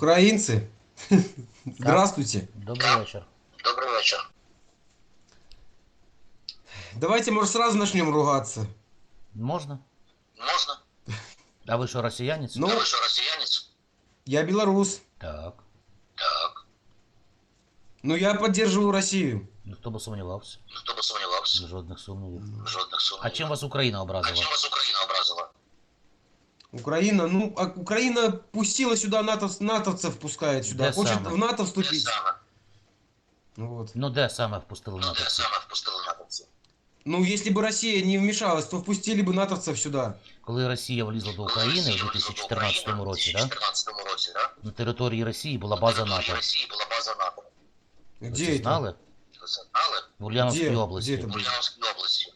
Украинцы, здравствуйте. Добрий вечір. Добрий вечір. Давайте, может, сразу начнем ругаться. Можна? Можна? А ви що, росіянець? Ну, Ви що, росіянець? я белорус, Так. Так. но я поддерживаю Россию. Ну хто би сумнівався? Хто би сумнівався? Жодних сумнівів. Жодних сумнівів. А чим вас Україна А образила? чим вас Україна образила? Украина, ну, а Украина пустила сюда НАТО, натовцев пускает сюда. Да Хочет самое. в НАТО Де вступить. саме? Ну вот. Ну де саме впустили Ну, де натовці? саме впустили натовці? Ну, если бы Россия не вмешалась, то впустили бы натовцев сюда. Коли Росія влізла до України в 2014 році, да? У 2014 році, да? на території Росії була база На НАТО. Росії була база НАТО. Ви Где це это? знали? Ви це знали? В Ульяновській Де? області. Де це В було? Ульяновській області.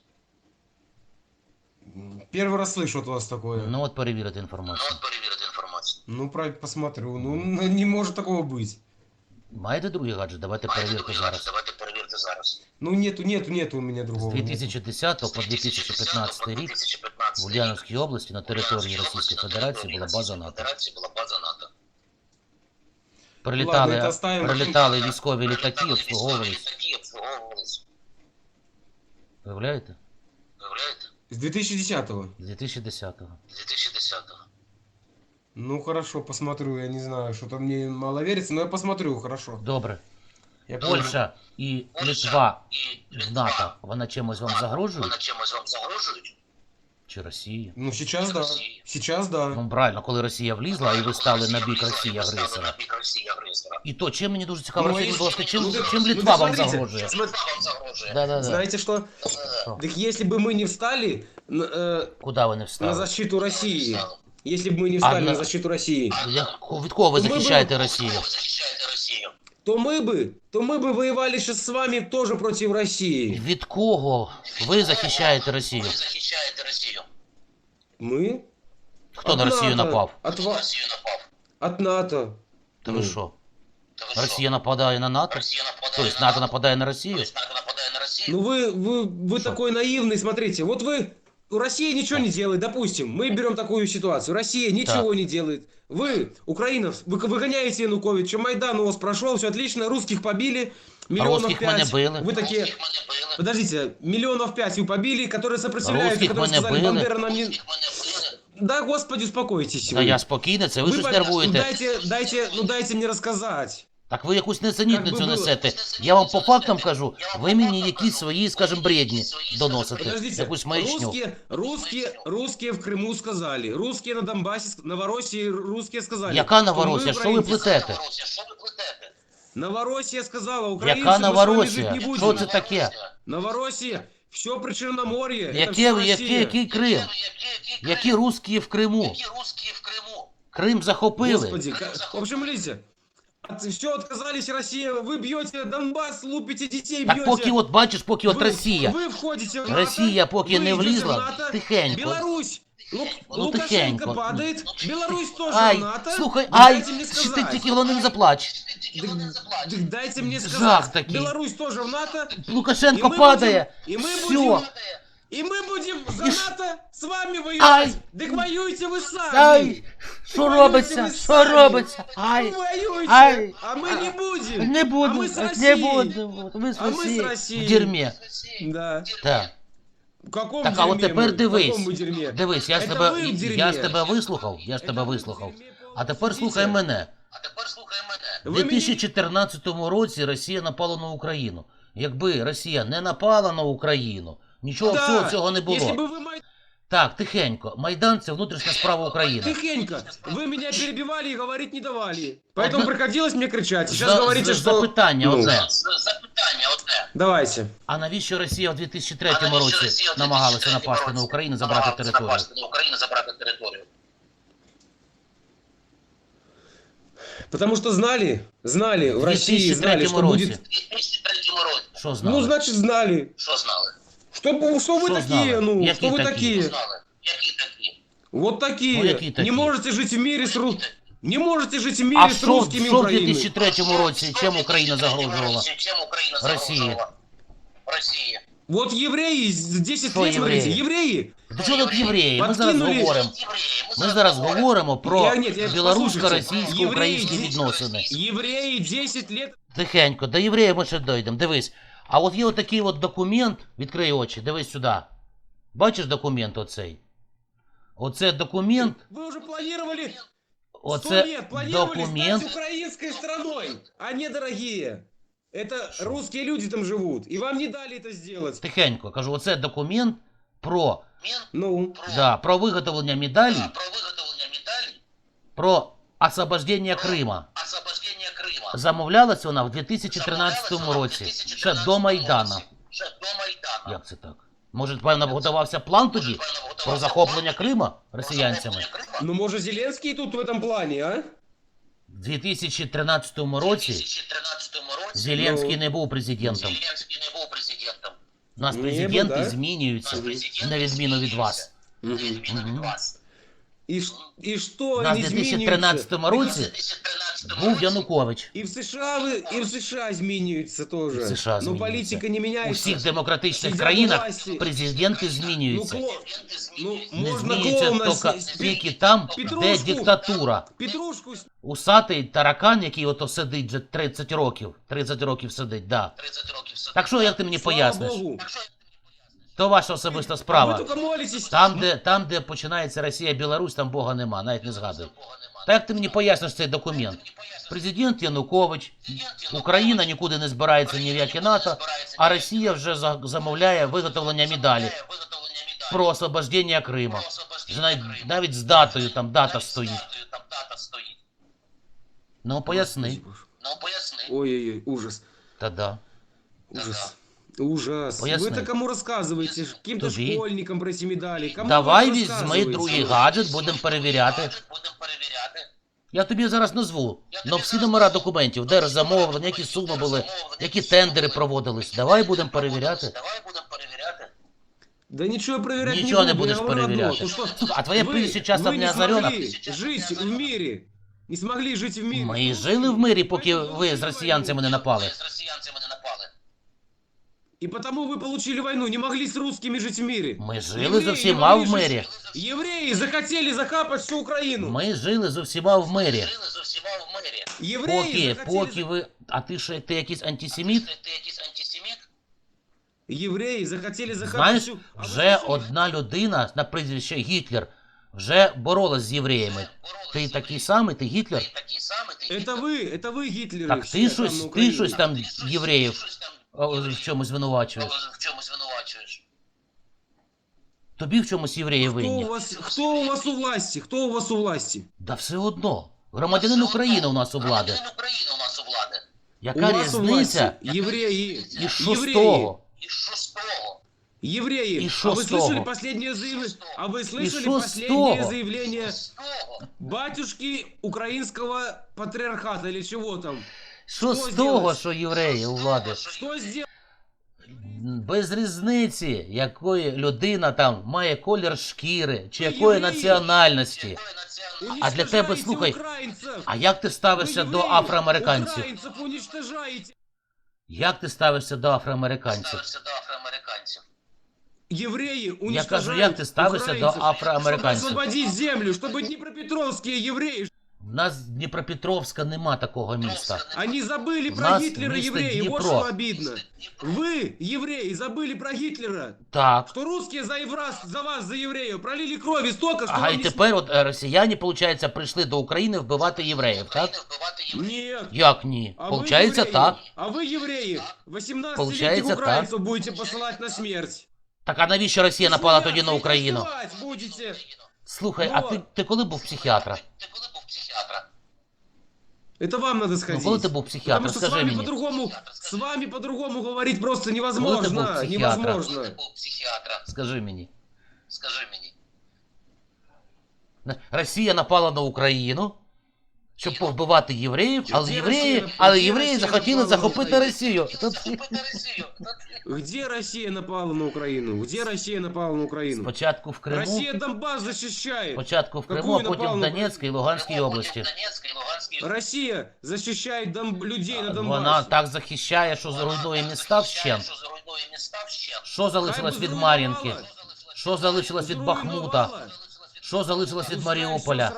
Первый раз слышу от вас такое. Ну от перевірити Ну, інформацію. от перевірити інформацію. Ну, про- посмотрю. Ну, н- не может такого быть. Маєте другий гаджет? Давайте Маєте перевірте другий зараз. гаджет? Давайте перевірте зараз. Ну, нету, нету, нету у меня З другого. 2010 по З 2010 2015 по рік 2015 в Ульяновській області на рік території в Ульяновській Російської області на Федерації була території база Російської НАТО. Федерації була база НАТО. Ладно, Прилітали, це оставимо. прилітали військові літаки, Прилітали обслуговувались. військові літаки, обслуговувались. Виявляєте? С 2010-го. С 2010-го. З 2010-го. Ну, хорошо, посмотрю. Я не знаю, что-то мне мало верится, но я посмотрю, хорошо. Добре. Я. Польща і Литва і в НАТО, вона чимось вам загрожують? Вона чимось вам загрожують? Чи Росії? Ну, сейчас да. России. Сейчас да. Ну правильно, коли Росія влізла і ви стали на бік Росії Ви стали агресора. на бік Росії агресора. І то, чим мені дуже цікаво, Ну, розкажіть, будь ласка, чим, ну, чим ну, Литва вам смотрите, загрожує? Чим Литва вам загрожує? Да-да-да. Знаете что? Що? Так если бы мы не встали н- э, Куди ви не на встали? защиту России, если бы мы не А встали на- на защиту России, Я- Від кого ви Ми захищаєте були- Росію? Ви захищаєте Росію. то мы бы, то мы бы воевали сейчас с вами тоже против России. Від кого ви захищаєте Росію? Ви захищаєте Росію. Мы? Хто От на Росію НАТО. напав? От, Хто ва- на Росію напав? от НАТО. Та ви Ну. що? Та ви що? Росія нападає на НАТО? Росія нападає Тобто на НАТО нападає на Росію? Тобто НАТО нападає на Росію? Ну вы, вы, вы Что? такой наивный, смотрите. Вот вы, Россия ничего не делает, допустим. Мы берем такую ситуацию. Россия ничего не делает. Вы, Украина, вы выгоняете Януковича, Майдан у вас прошел, все отлично, русских побили, миллионов русских мы не пять. были. Вы такие, Русських мене били. подождите, миллионов пять вы побили, которые сопротивляются, Русских которые мы не сказали, были. Бандера нам не... Русських мене били. Да, господи, успокойтесь. Та вы. я спокійний, це ви щось по- нервуєте. Дайте, дайте, ну дайте мне рассказать. Так ви якусь несенітницю Як би було. несете. Я вам по фактам кажу, ви мені якісь свої, скажімо, бредні доносите. Подождите, Якусь маячню. русские, русские, русские в Крыму сказали, русские на Донбассе, ск- Новороссии русские сказали. Яка что Новоросія? мы Що ви правительство- плетете? Новоросія, що ви плетете? Новороссия сказала, украинцы, Яка мы с вами Новоросія? жить не Що будем. це таке? Новороссия, все Причерноморье, это Яке, всё ви- який, Россия. який Крим? Які, які, Які русські в Криму? які русські в Криму? Крим захопили. Господи, ка- в общем, видите, все отказались Россия, вы бьете Донбасс, лупите детей, Так бьете. поки от бачиш, поки от Вы- Росія. Вы входите в НАТО, Росія поки вы не идете влізла, в НАТО, тихенько. Беларусь, Лу- Ну, Лукашенко тихенько. падает, Беларусь тоже Ай, в НАТО. слухай, Да ай, дайте мне що ти сказать. тільки головне не заплач. Тільки вони не заплатять. Так дайте мне Жах сказать. такий. Беларусь тоже в НАТО. Лукашенко І ми падає. будем- і ми Все. будем- И мы будем за И ш- НАТО с вами Ай. воевать. Так воюйте вы сами. Ай, що Воюйте робиться? ви Що самі. робиться? Ай, Вы воюете, ай. а мы не будем. не А буду, мы с не Россией. буду. Ми з А ми з Росії Росії. в дерьмі. Да. Так. В каком Так, а от дерьме тепер мы? В дивись. каком мы дерьме? Дивись, я ж Це тебе, ви в дерьмі. я ж тебе вислухав, я ж Це тебе ви в вислухав. дерьмі А тепер сидите. слухай мене. А тепер слухай мене. У Ви мені- 2014 році Росія напала на Україну. Якби Росія не напала на Україну, нічого Да, всього цього не Если було. бы вы Май- так, тихенько. Майдан це внутрішня справа України. Тихенько. Вы меня перебивали и говорить не давали. Поэтому приходилось мне кричать. Сейчас За- говорите, за- что... Запитання Ну. одне. Запитання одне. Давайте. А навіщо Росія в 2003 А навіщо році Росія в намагалася 2003 напасти на році Україну, забрати намагалася територію? напасти на Україну, забрати територію? Потому что знали, знали, в России знали, 2003 что році. будет... У 2003 році. Що Ну, знали? значит, знали. Що знали? Что, б- что вы Что такие, знали? ну, Які что вы такі? Що такие? знали? Які такі? Вот такие. Ну, які такі? Не можете жить в мире с ру... Не можете жить в мире А с що, русскими що в Украины. 2003 році чим Україна загрожувала? Чим Україна Росії. загрожувала? Росії. Вот евреи, с 10 Что лет, смотрите, евреи? евреи. До чого тут євреї? Ми зараз Подкинули- говоримо. Євреї. Ми зараз говоримо про Я- нет, я- білорусько-російсько-українські послушайте, відносини. Евреи 10 лет... Тихенько, до євреїв ми ще дійдемо. Дивись. А от є отакий от документ, відкрий очі, дивись сюди. Бачиш документ оцей? Оце документ, Вы уже планировали 100 оце лет, планировали документ. стать украинской страной. А не, дорогие. Это русские люди там живут. И вам не дали это сделать. Тихенько, кажу, оце документ про, Мен Ну, про, да, про виготовлення медалей, про виготовлення медалей, про освобождення Крима. Замовлялася вона в 2013 році, ще до Майдана. Ще до Майдана. Як це так? Може, певно, готувався план тоді про захоплення Крима росіянцями? ну может Зеленский тут в этом плане, а? В 2013 році Зеленський Ну. не був президентом. Зеленський не був президентом. У нас президенти був, да? змінюються, на відміну від вас. Мгм. ш- и что У нас в они 2013 році 2013 був Янукович. И в США вы, и в США изменяются тоже. В США Но змінюються. политика не У меняется. всіх демократичних країнах власті. президенти Ну, змінюються. кло... ну, змінюються. Не можно змінюється клоуна тільки, с- тільки там, де Петрушку. диктатура. Петрушку с- Усатий таракан, який ото сидить вже 30 років. 30 років сидить, да. 30 років сидить. Так що як ти мені Слава поясниш? Богу. Так То ваша особиста справа. молитесь. Там, де, там, де починається Росія, Білорусь, там Бога нема, навіть не згадуй. Бога нема. Та як ти мені поясниш цей документ? Президент Янукович, Україна нікуди не збирається ні в яке НАТО, а Росія вже за- замовляє виготовлення медалі про освобождення Крима. Навіть, Криму. навіть з датою там дата Навіть з стоїть. датою Там дата стоїть. Ну поясни. Ну поясни. Ой-ой-ой, ужас. Та да. Ужас. Ужас. Поясни. Вы это кому рассказываете? Каким-то Тобі. школьникам про эти медали? Кому Давай вы візьми рассказываете? другий гаджет, будемо перевіряти. Будемо перевіряти. Я тобі зараз назву. Ну всі номера документів, де замовлення, які суми були, які тендери проводились. Давай будемо перевіряти. Давай будемо перевіряти. Да ничего проверять Ничего не буду, будешь я говорю одно, проверять. то что Слушай, а твоє вы- прізвище часом вы не не озарено? смогли жить в мире. Не смогли жить в мире. Ми і жили в мирі, поки ви з росіянцями не напали. З росіянцями не напали. И потому вы получили войну, не могли с русскими жить в мире. Ми жили Евреи з не усіма в могли жить- мирі. Евреи захотели закапать всю Украину. Ми жили з усіма в мирі. Жили з усіма в мирі. Евреи Поки, захотели... поки ви. А ти що, ти якийсь антисеміт? Ти, ти якийсь антисеміт? Евреи захотели закапать Знаєш, всю... А вы вже слышали? одна людина на прізвище Гітлер вже боролась з євреями. Боролися Ти з такий євреями. самий, ти Гітлер? Ти такий самий, ти Это вы, это вы Гитлеры. Так все ти там щось, на ти Украине. щось там Ти щось- євреїв щось там о, євреїв в чомусь звинувачуєш. в чомусь звинувачуєш. Тобі в чомусь євреї Кто у винні. вас, кто у вас у власти? Кто у вас у власти? Да все одно. Громадянин України у нас у влади. Громадянин України у нас у влади. у Яка вас у різниця? власти евреи. І що з евреи. того? І що з того? Евреи. И а шо вы с слышали того? последнее заявление? А вы слышали шо с последнее того? заявление З того? батюшки украинского патриархата или чего там? Що Що з того, зробиш? що євреї у влади? Что сделал? Без різниці, якої людина там має колір шкіри чи Ви якої євреї. національності. Якої національності? А для тебе, Уничтожаете слухай, украинцев. А як ти Вы ставишся до евреи афроамериканців? Украинцев уничтожаете. Як ти ставишся до афроамериканців? Ставишся до афроамериканців. Евреи уничтожают Я кажу, як ти ставишся до украинцев, Чтобы афроамериканців? освободить землю, чтобы днепропетровские евреи, В нас з Дніпропетровська нема такого міста. они забыли У про нас Гитлера место евреи. Вот Днепро. что обидно. Вы, евреи, забыли про Гитлера. Так. Что русские за, евраз, за вас, за евреев, пролили крови столько, что Ага, вам і не тепер от е, росіяни, виходить, прийшли до України вбивати євреїв, так? України вбивати євреїв. Нет. Як ні? А вы Получається евреи, так. А вы, евреи, 18-летних Получается украинцев будете посылать на смерть. Так а навіщо Росія напала тоді на Смеяться и Україну? танцевать будете. Слухай, а Ну, ти, ти коли був психіатра? Ти коли був психіатра? Это вам надо Ну, сходить. коли ты був психіатр, Потому что с вами по-другому, с вами по-другому говорить просто невозможно. психіатра? Невозможно. Был був? Скажи мне. Скажи мне. Россия напала на Україну, щоб повбивати євреїв, але Де євреї, але євреї захотіли захопити Росію. Тут Захопити Росію. Где Россия напала на Украину? Где Россия напала на Украину? Спочатку в Криму, Россия Донбасс защищает. спочатку в Криму, а потім в Донецькій і Луганській області. Россия защищает Дон- людей на Донбассе. Вона так захищає, що зруйнує міста вщент. Що. Залишилось від Мар'їнки? Що залишилось від Бахмута? Що залишилось від Маріуполя?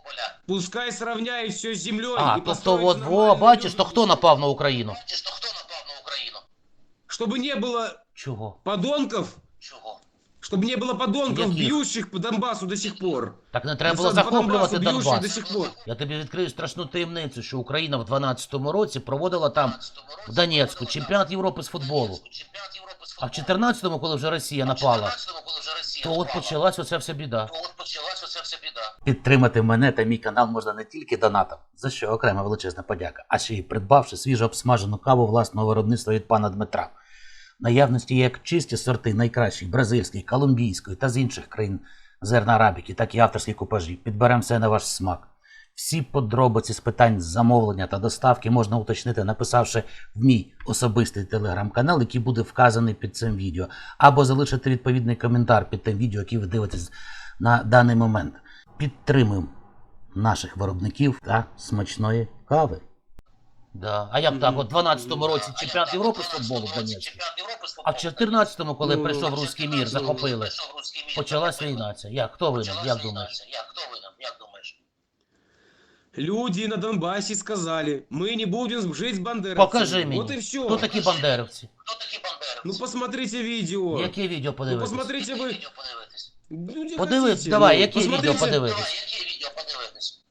всё сравняет- Від Маріуполя. Пускай сравняет все с землей. А, и тобто построит от, во, нормальную бачиш, то Украину. хто напав на Україну? Бачиш, то хто напав на Україну? Чтобы не было Чого? подонков, Чого? чтобы не было подонков, Каких? бьющих по Донбассу до сих пор. Так не треба Ну, було по Донбассу захоплювати бьющих Донбас. до сих пор. Я тобі відкрию страшну таємницю, що Україна в 12-му році проводила там в Донецьку чемпіонат Європи з футболу. Чемпіонат Європи з а в футболу. 14-му, коли вже Росія напала, то от почалась оця вся біда. то от почалась оця вся біда. Підтримати мене та мій канал можна не тільки донатом, за що окрема величезна подяка, а ще й придбавши свіжо обсмажену каву власного виробництва від пана Дмитра. Наявності як чисті сорти найкращих бразильської, колумбійської та з інших країн зерна арабіки, так і авторські купажі. Підберемо все на ваш смак. Всі подробиці з питань замовлення та доставки можна уточнити, написавши в мій особистий телеграм-канал, який буде вказаний під цим відео, або залишити відповідний коментар під тим відео, яке ви дивитесь на даний момент. Підтримуємо наших виробників та смачної кави. Да. А як так? От в 12-му році чемпіонат Європи з футболу в Донецьку. А в футболу. 14-му, коли прийшов руський мір, захопили. Почалась війна. Як? Хто винен? Почалась Як думаєш? Як? Хто винен? Як думаєш? Люди на Донбассе сказали, мы не будем жить с бандеровцами. Покажи мне. Вот и все. Кто такие бандеровцы? Кто такие бандеровцы? Ну посмотрите видео. Какие видео подивитесь? Ну посмотрите вы. Ну, хотите, давай, ну, які посмотрите. відео подивитись?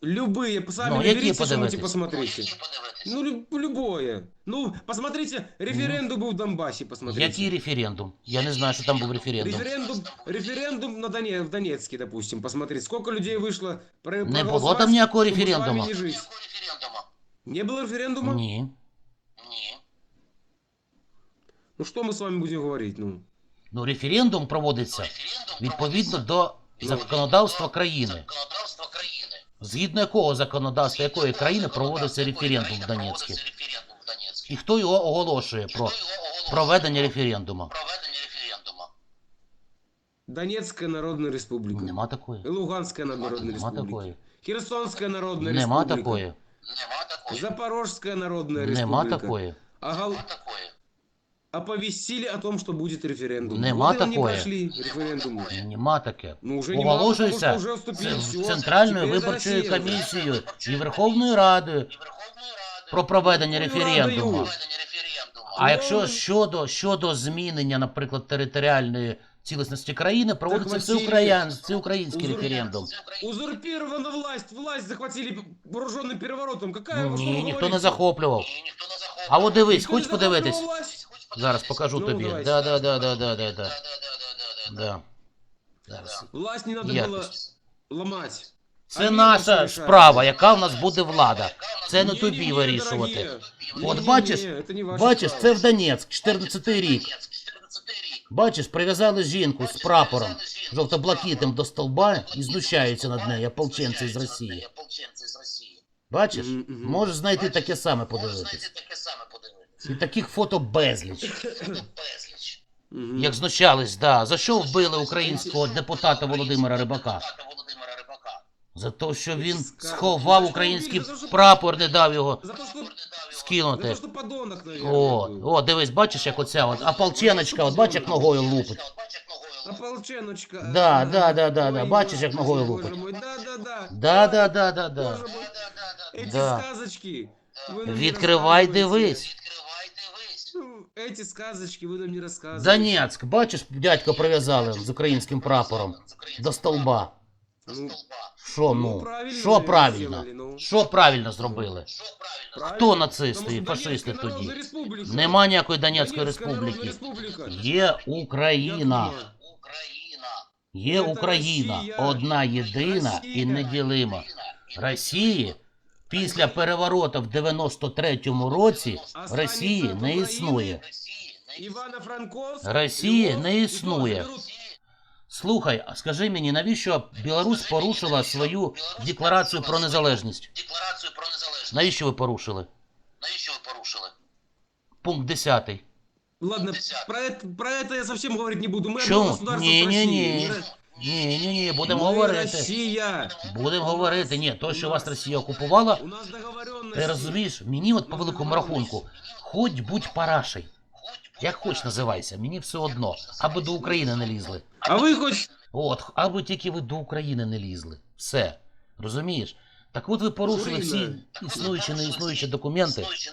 Любые, сами Ну, які выберите, что подивитись? можете Ну, посмотрите. які подивитись? Ну, люб- любое. Ну, посмотрите, референдум был в Донбассе, посмотрите. Який референдум? Я не знаю, що там був референдум. Референдум, референдум на Доне, в Донецке, допустим, посмотреть. Сколько людей вышло про- Не проголосовать, було там ніякого чтобы с вами референдуму. не жить. Якого референдуму? Не было референдума? Ні. Ні. Ну, что мы с вами будем говорить, ну? Ну, референдум проводиться Референдум відповідно проводиться до законодавства країни. законодавства країни. Згідно якого законодавства якої країни проводиться референдум в Донецьку? І хто його оголошує про проведення референдуму? Донецкая Народная Республика. Нема такої. И Луганская Народная Нема Республика. такої. Херсонская Народная Нема Республика. такої. Нема такої. Запорожская Народная Республика. Нема такої. А гол- Нема такої оповестили о том, что будет референдум. Нема вот и они такое. прошли референдум. Нема таке. Ну, уже нема, потому Оголошується что уже вступили, Ц- всё. Центральною Теперь это виборчою Россия уже. комісією і Верховною Радою І Верховної Ради. про проведення Верховною референдуму. Радою. Проведення референдуму. А Ну, якщо щодо, щодо змінення, наприклад, територіальної цілісності країни, проводиться Василій, всеукраїн, всеукраїнський узур- референдум. Це Україна. Узурпирована власть, власть захватили вооруженным переворотом. Какая вы что Ні, вы ніхто не говорите? захоплював. Ні, ніхто не захоплює. А от дивись, Никто не хочеш подивитись? захватывал власть? Хоч подивитись? Зараз покажу Ну, тобі. давай. Да, да, да, да, да, да, да. Да-да-да-да-да-да. да. Зараз. Власть не надо Якось. было ломать. Це Они наша это решают. справа, яка в нас буде влада. Це не Не-не-не, тобі вирішувати. дорогие. От Не-не-не, бачиш, это не ваша бачиш, справа. це в Донецьк, 14-й рік. 14 рік. Бачиш, прив'язали жінку з прапором жовто-блакитним до стовба і знущаються над нею ополченці з Росії. Ополченці з Росії. Бачиш, Мгм, мгм. можеш знайти таке саме Можна подивитись. І таких фото безліч. Безліч. Мгм. Як знущались, да. За що вбили українського депутата Володимира Рибака? Депутата Володимира Рибака. За те, що він Скажуть, сховав за що український вбили? За те, що- прапор, не дав його За то, что, Не дав його. за скинути. то, что подонок, наверное, О, был. о, дивись, бачиш, як оця от ополченочка, от бачиш, як ногою лупить. От бач, як ногою лупить. Ополченочка. Да, Ага. да, да, да, да. Ой, Бачиш, як Боже ногою мой, лупить. Боже мой, Да, да, да. Да, да, да, да, да. Боже мой, Да-да-да-да. Эти Да. сказочки. вы нам не Відкривай, рассказывайте. дивись. Відкривай, дивись. Ну, Эти сказочки вы нам не рассказываете. Донецьк, бачиш, дядько прив'язали з українським прапором З українським до столба. со Ну, столба. Що Ну, ну? правильно Що ви правильно? сделали, ну. Що правильно зробили? Що правильно? Правильно. Хто нацисти Тому і що фашисти Донецька тоді? Народна Республіка. Нема ніякої Донецької Донецька Народна республіки. Республіка. Є Україна. Як нема? Україна. Є Це Україна, Росія. одна єдина і Росія. неділима. Україна. Росії після перевороту в 93-му році Останеться Росії від не України. існує. Росії не Івано-Франковськ. Росії Львов, не і існує. то заберуть. Слухай, а скажи мені, навіщо Білорусь порушила свою декларацію про незалежність? Декларацію про незалежність. Навіщо ви порушили? Навіщо ви порушили? Пункт 10. Ладно, Десятый. про это, про это я совсем говорить не буду. Мы одно Чому? государство с Ні, ні, Россией. ні. Мы Ро- Ні, ні, ні, будемо мы говорити. Россия. Будемо говорити. Ні, то, що вас Росія окупувала, У нас договоренность. ти розумієш, мені от по великому рахунку, хоч будь парашей, як хоч називайся, мені все одно, аби до України не лізли. А вы хоть... От, аби тільки ви до України не лізли. Все. Розумієш? Так от ви порушили всі Журина. існуючі, не існуючі документи. Існуючі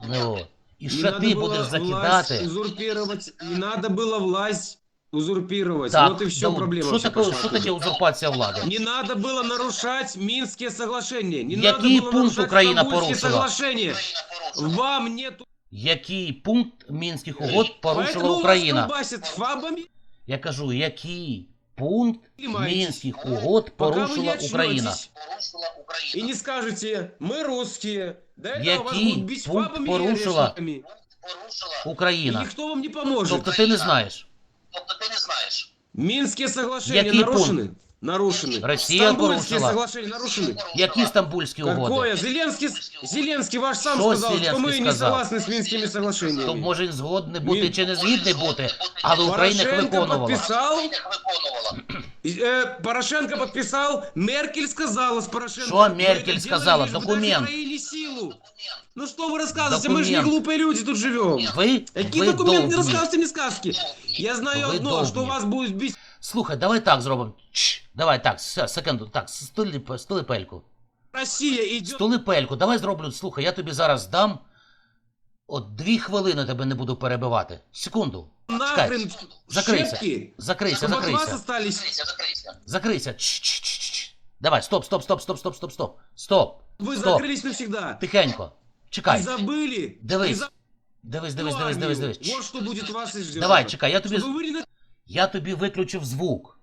Ну, документи. і Не що надо ти было будеш власть закидати. узурпировать. Не надо было власть узурпировать. Так, вот и все да, проблема. що вообще таке, пошла що оттуда. таке узурпація влади? Не надо было нарушать Минские соглашения. Не Який надо было пункт нарушать Україна Стамбульские порушила? соглашения. Україна порушила. Вам нету... Який пункт мінських угод порушила Поэтому Україна? вас колбасит фабами. Я кажу, який пункт Понимаете? мінських угод Пока вы не порушила Україна? очнетесь Порушила И Україна. не скажете, мы русские. До этого Який вас будут бить пункт фабами порушила? и орешниками. Порушила. И Україна. никто вам не поможет. Тобто ти не знаєш. Тобто ти не знаєш. Минские соглашения Який нарушены? Нарушены. Росія Стамбульские порушила. соглашения нарушены. Які стамбульські угоди? Какое? Зеленский, Зеленский ваш сам Что сказал, что Зеленский мы не сказал? согласны с Минскими То соглашениями. може він згодний бути Він- чи не згідний бути, але Україна їх Порошенко виконувала. подписал, Як виконувала. э, Порошенко подписал, Меркель сказала с Порошенко. Что «Мы Меркель это сказала? делаем, лишь бы Документ. дать Украине силу. Ну что вы рассказываете, мы же не Документ. глупые люди тут живем. Ви, Какие ви документы? Не довбні. рассказывайте мне сказки. Я знаю Вы одно, что довбні. вас будет бить Слухай, давай так зробимо. Чш, давай так, все, секунду, так, стули, стулипельку. Россия идет. Стулипельку, давай зроблю. Слухай, я тобі зараз дам. От дві хвилини тебе не буду перебивати. Секунду. Нахрен Закрийся. щепки. Закрийся, Чтобы от вас закрийся. остались. Закрийся, закрийся. Закрийся. Чш-чш-чш-чш. Давай, стоп, стоп, стоп, стоп, стоп, стоп, стоп. Стоп. Вы Стоп. закрылись навсегда. Тихенько. И Чекай. забыли. Дивись. И за- Дивись, дивись, дивись, дивись, дивись. Чш. Вот что будет вас и ждет. Давай, чекай, я тобі, Чтобы вы не я тобі виключив звук.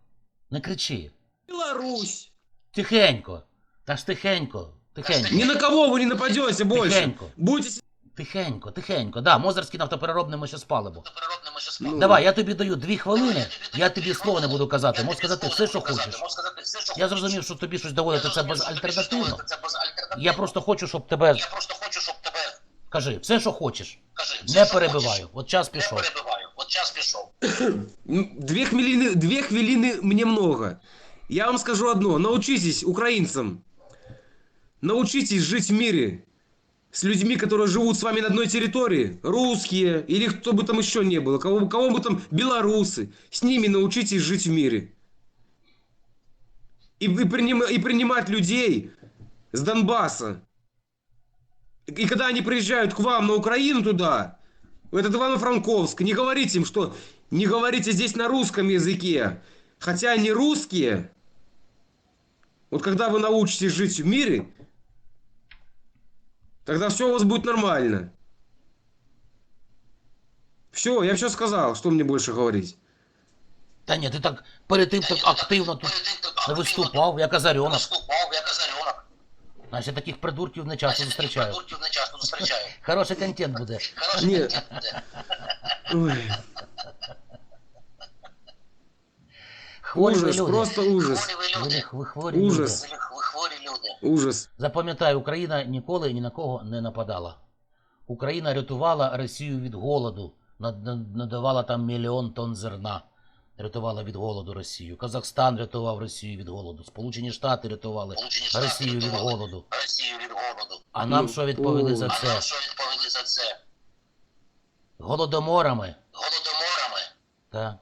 Не кричи. Беларусь. Тихенько. Та ж тихенько. Тихенько. Ни на кого вы не нападете больше. Тихенько. Будете... Тихенько, тихенько. Да, Мозерський нафтопереробний ми ще. Переробнемо Ну, Давай, я тобі даю дві хвилини, я тобі слова не буду казати. Можеш сказати все, що хочеш. Все, що Я хочеш. зрозумів, що тобі щось доводити це Я зрозумів, що тобі щось безальтернативно. Я просто хочу, щоб тебе. Я просто хочу, щоб тебе... Кажи, все, що хочеш. Не перебиваю. От час Не пішов. перебиваю. От час пішов. М, Две хвилины, две хвилины мне много. Я вам скажу одно. Научитесь, украинцам, научитесь жить в мире с людьми, которые живут с вами на одной территории. Русские или кто бы там еще не было. Кого, кого бы там белорусы. С ними научитесь жить в мире. И, и, приним- и принимать людей с Донбасса. И когда они приезжают к вам на Украину туда, в этот Ивано-Франковск, не говорите им, что не говорите здесь на русском языке. Хотя они русские. Вот когда вы научитесь жить в мире, тогда все у вас будет нормально. Все, я все сказал, что мне больше говорить. Та ні, ти так перед тим так активно тут Перед тим, як активно виступав, як озарьонок. Виступав, як озарьонок. Значить, таких придурків не часто зустрічаю. Придурків не часто зустрічаю. Хороший контент буде. Хороший Ні. контент буде. Ой, Хворі ви ужас, люди. просто ужас. Хворі ви Ви, люди. не- ви хворі Ужас. люди. Ви ви хворі люди. Ужас. Запам'ятай, Україна ніколи ні на кого не нападала. Україна рятувала Росію від голоду, над- над- надавала там мільйон тонн зерна. Рятувала від голоду Росію. Казахстан рятував Росію від голоду. Сполучені Штати рятували Сполучені Штати Росію від голоду. Росію від голоду. А нам Ну, що відповіли за ой. А це? нам що відповіли за це? Голодоморами, Голодоморами, так,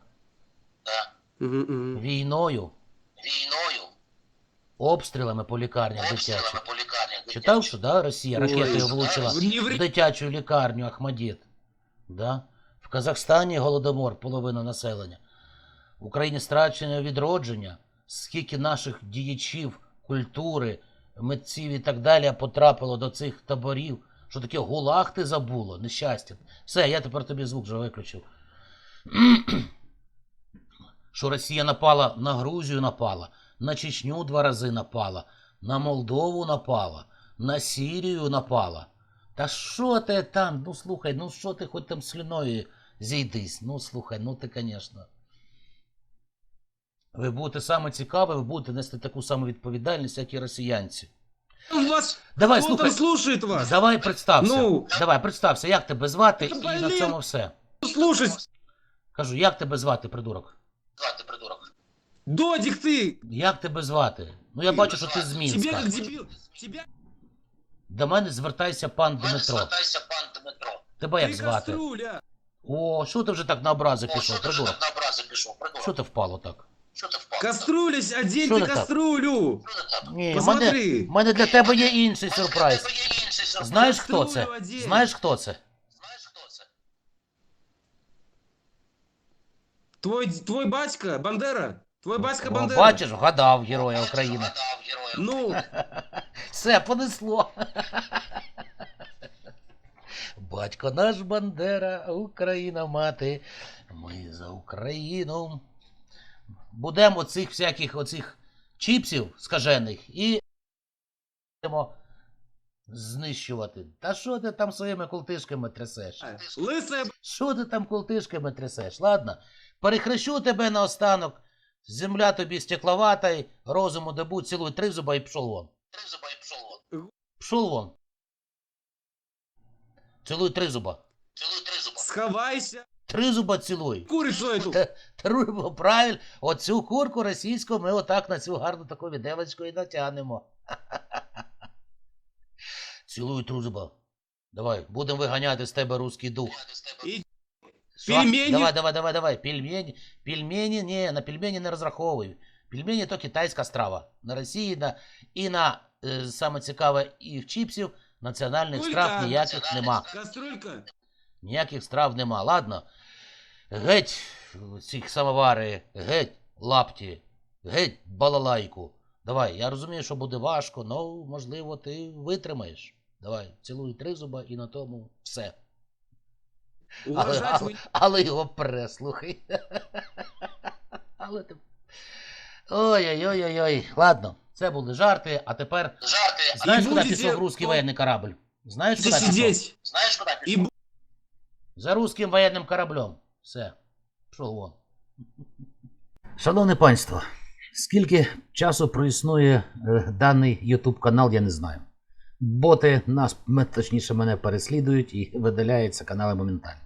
так, війною, війною, обстрілами по лікарнях дитячих. Читав, що да, Росія ракетою влучила в дитячу лікарню Ахмадіт. Да? В Казахстані голодомор, половина населення. В Україні страчене відродження, скільки наших діячів культури, митців і так далі потрапило до цих таборів. Що таке гулаг ти забуло, нещастя. Все, я тепер тобі звук вже виключив. Що Росія напала на Грузію напала, на Чечню два рази напала, на Молдову напала, на Сірію напала. Та що ти там? Ну слухай, ну що ти хоч там слюною зійдись? Ну слухай, ну ти, звісно. Ви будете саме цікаві, ви будете нести таку саму відповідальність, як і росіянці. Вас, Давай, слухай. слушает вас? Давай представся. Ну. Давай, представся, як тебе звати, і на цьому все. Слушать. Кажу, як тебе звати, придурок? Звати придурок. Додик ты! Як тебе звати? Ну я бачу, що ти з Тебе Мінська. как дебил. Тебя До мене звертайся пан До мене Дмитро. звертайся пан Дмитро. Тебе як ты звати? каструля. О, що ти вже так на образи О, що пішов, ти вже придурок? так на образи пішов, придурок? Що ти впало так? Що ти впав? Каструлясь, одень Что ты это так? каструлю. Що ти там? Ні, в Посмотри. мене, в мене для тебе є інший У мене для сюрприз. тебе є інший сюрприз. Знаєш, хто це? Каструлю одінь. Знаєш, хто це? Знаєш, хто це? Твой, твой батька Бандера? Твой батька О, Бандера? бачиш, вгадав Героя України. Ну, Все, понесло. Батько наш Бандера, Україна мати. Ми за Україну. Будемо цих всяких оцих чіпсів скажених і будемо знищувати. Та що ти там своїми култишками трясеш? лысая Що ти там култишками трясеш? Ладно, перехрещу тебе наостанок. Земля тобі стекловата, й розуму добу, цілуй три зуба і пшов вон. Три зуба і пішов вон. Пшов вон. Цілуй три зуба. Цілуй три зуба. сховайся. Три зуба цілуй. Курицу эту. Зуба, правильно. Оцю курку російську ми отак на цю гарну таку віделочку і натягнемо. Цілуй три зуба. Давай, будемо виганяти з тебе руський дух. Пельмені? Давай, давай, давай, давай. Пельмені. Пельмені, ні, на пельмені не розраховую. Пельмені то китайська страва. На Росії на, і на е, саме цікаве, і в чіпсів національних Кулька. страв ніяких нема. Кастрюлька. Ніяких страв нема. Ладно. Геть ці самовари, геть лапті, геть балалайку. Давай, я розумію, що буде важко, але можливо ти витримаєш. Давай, цілуй три зуба і на тому все. Але, але, але його преслухай. Але ти. Ой-ой-ой-ой. Ладно, це були жарти, а тепер. жарти. Знаєш, куди пішов русський воєнний корабль? Знаєш, куди пішов? Знаєш, куди пішов? За русським воєнним кораблем. Все. Пішов вон. Шановне панство, скільки часу проіснує е, даний YouTube канал, я не знаю. Боти нас, точніше, мене переслідують і видаляються канали моментально.